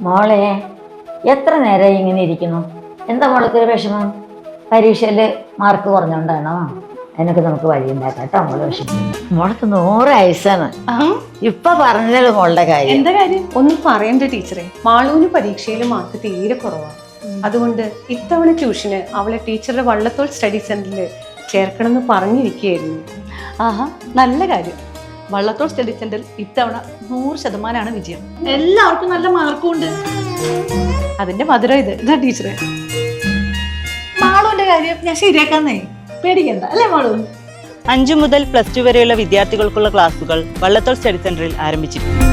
മോളെ എത്ര നേരം ഇങ്ങനെ ഇരിക്കുന്നു? എന്താ മോൾക്ക് ഒരു വിഷമം? പരീക്ഷയിൽ മാർക്ക് കുറഞ്ഞോണ്ടാണോ? അതിനൊക്കെ നമുക്ക് വഴിയുണ്ടാക്കാം കേട്ടോ മോൾ വിഷമം. മോൾക്ക് നൂറ് വയസ്സാണ്. ഇപ്പൊ പറഞ്ഞല്ലോ മോളുടെ കാര്യം. എന്താ കാര്യം? ഒന്നും പറയണ്ട ടീച്ചറെ. മാളൂന് പരീക്ഷയിൽ മാർക്ക് തീരെ കുറവാണ് അതുകൊണ്ട് ഇത്തവണ ട്യൂഷന് അവളെ ടീച്ചറുടെ വള്ളത്തോൾ സ്റ്റഡി സെന്ററിൽ ചേർക്കണമെന്ന് പറഞ്ഞിരിക്കുകയായിരുന്നു. ആഹാ. നല്ല കാര്യം. വള്ളത്തോൾ സ്റ്റഡി സെന്ററിൽ ഇത്തവണ നൂറ് ശതമാനമാണ് വിജയം. എല്ലാവർക്കും നല്ല മാർക്കും ഉണ്ട് അതിന്റെ മധുരം ഇത്. ഇതാ ടീച്ചറെ. മാളുവിന്റെ കാര്യം ഞാൻ ശരിയാക്കാന്നേ. പേടിക്കണ്ട. അല്ലേ മാളു? അഞ്ചു മുതൽ പ്ലസ് ടു വരെയുള്ള വിദ്യാർത്ഥികൾക്കുള്ള ക്ലാസുകൾ വള്ളത്തോൾ സ്റ്റഡി സെന്ററിൽ ആരംഭിച്ചിട്ടുണ്ട്.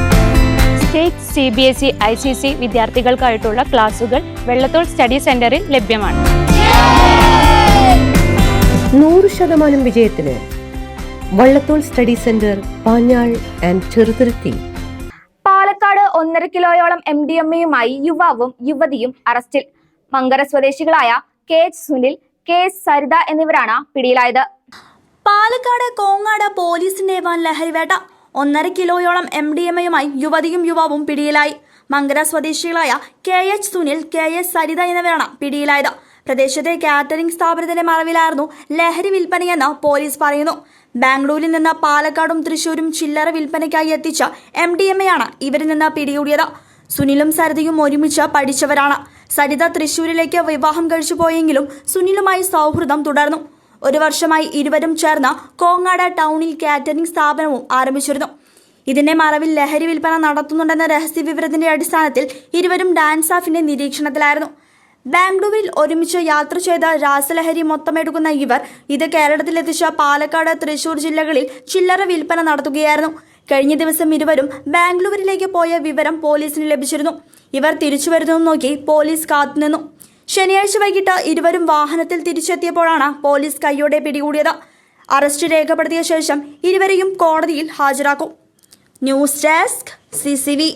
State C B S E I C C വിദ്യാർത്ഥികൾക്കായിട്ടുള്ള ക്ലാസുകൾ വെള്ളത്തോൾ സ്റ്റഡി സെന്ററിൽ ലഭ്യമാണ്. നൂറ് ശതമാനം വിജയത്തിന് Vallathol study centre Panjal and Cheruthuruthy Palakkad ഒന്നര കിലോയോളം എം ഡി എം എയുമായി യുവാവും യുവതിയും അറസ്റ്റിൽ. മങ്കര സ്വദേശികളായ K H Sunil K S Saritha എന്നിവരാണ് പിടിയിലായത്. പാലക്കാട് കോങ്ങാട് പോലീസിന്റെ വൻ ലഹരിവേട്ട ഒന്നര കിലോയോളം എം ഡി എം എയുമായി യുവതിയും യുവാവും പിടിയിലായി. മങ്കര സ്വദേശികളായ K H Sunil K S Saritha എന്നിവരാണ് പിടിയിലായത്. പ്രദേശത്തെ കാറ്ററിംഗ് സ്ഥാപനത്തിന്റെ മറവിലായിരുന്നു ലഹരി വിൽപ്പനയെന്ന് പോലീസ് പറയുന്നു. ബാംഗ്ലൂരിൽ നിന്ന് പാലക്കാടും തൃശൂരും ചില്ലറ വിൽപ്പനയ്ക്കായി എത്തിച്ച എം ഡി എം എയാണ് ഇവരിൽ നിന്ന് പിടികൂടിയത്. സുനിലും സരിതയും ഒരുമിച്ച് പഠിച്ചവരാണ്. സരിത തൃശൂരിലേക്ക് വിവാഹം കഴിച്ചു പോയെങ്കിലും സുനിലുമായി സൗഹൃദം തുടർന്നു. ഒരു വർഷമായി ഇരുവരും ചേർന്ന് കോങ്ങാട് ടൗണിൽ കാറ്ററിംഗ് സ്ഥാപനവും ആരംഭിച്ചിരുന്നു. ഇതിന്റെ മറവിൽ ലഹരി വിൽപ്പന നടത്തുന്നുണ്ടെന്ന രഹസ്യ വിവരത്തിന്റെ അടിസ്ഥാനത്തിൽ ഇരുവരും ഡാൻസ് ഓഫിന്റെ നിരീക്ഷണത്തിലായിരുന്നു. ബാംഗ്ലൂരിൽ ഒരുമിച്ച് യാത്ര ചെയ്ത രാസലഹരി മൊത്തമെടുക്കുന്ന ഇവർ ഇത് കേരളത്തിലെത്തിച്ച പാലക്കാട് തൃശൂർ ജില്ലകളിൽ ചില്ലറ വിൽപ്പന നടത്തുകയായിരുന്നു. കഴിഞ്ഞ ദിവസം ഇരുവരും ബാംഗ്ലൂരിലേക്ക് പോയ വിവരം പോലീസിന് ലഭിച്ചിരുന്നു. ഇവർ തിരിച്ചു വരുന്നു നോക്കി പോലീസ് കാത്തുനിന്നു ശനിയാഴ്ച വൈകിട്ട് ഇരുവരും വാഹനത്തിൽ തിരിച്ചെത്തിയപ്പോഴാണ് പോലീസ് കൈയോടെ പിടികൂടിയത്. അറസ്റ്റ് രേഖപ്പെടുത്തിയ ശേഷം ഇരുവരെയും കോടതിയിൽ ഹാജരാക്കും. News desk C